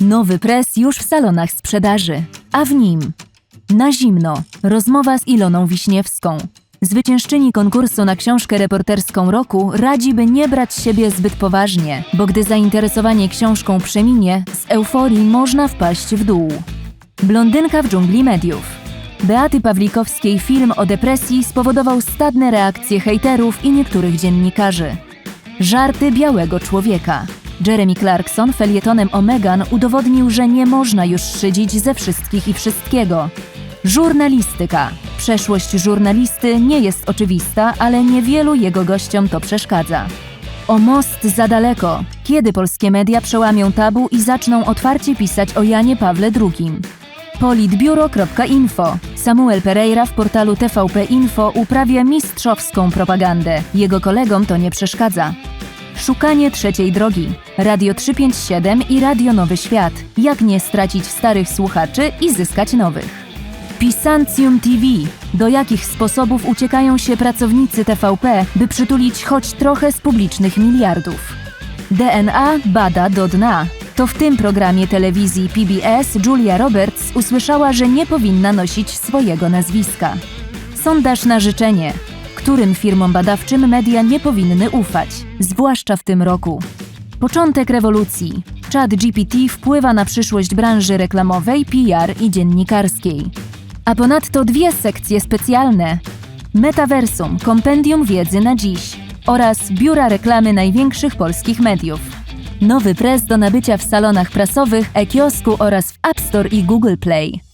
Nowy pres już w salonach sprzedaży, a w nim na zimno rozmowa z Iloną Wiśniewską. Zwyciężczyni konkursu na książkę reporterską roku radzi, by nie brać siebie zbyt poważnie, bo gdy zainteresowanie książką przeminie, z euforii można wpaść w dół. Blondynka w dżungli mediów. Beaty Pawlikowskiej film o depresji spowodował stadne reakcje hejterów i niektórych dziennikarzy. Żarty białego człowieka. Jeremy Clarkson felietonem o Meghan udowodnił, że nie można już szydzić ze wszystkich i wszystkiego. Żurnalistyka. Przeszłość żurnalisty nie jest oczywista, ale niewielu jego gościom to przeszkadza. O most za daleko. Kiedy polskie media przełamią tabu i zaczną otwarcie pisać o Janie Pawle II? Politbiuro.info. Samuel Pereira w portalu TVP Info uprawia mistrzowską propagandę. Jego kolegom to nie przeszkadza. Szukanie trzeciej drogi. Radio 357 i Radio Nowy Świat. Jak nie stracić starych słuchaczy i zyskać nowych. Pisancjum TV. Do jakich sposobów uciekają się pracownicy TVP, by przytulić choć trochę z publicznych miliardów? DNA bada do dna. To w tym programie telewizji PBS Julia Roberts usłyszała, że nie powinna nosić swojego nazwiska. Sondaż na życzenie. Którym firmom badawczym media nie powinny ufać, zwłaszcza w tym roku? Początek rewolucji. Chat GPT wpływa na przyszłość branży reklamowej, PR i dziennikarskiej. A ponadto dwie sekcje specjalne: Metaversum kompendium wiedzy na dziś oraz biura reklamy największych polskich mediów. Nowy press do nabycia w salonach prasowych, e-kiosku oraz w App Store i Google Play.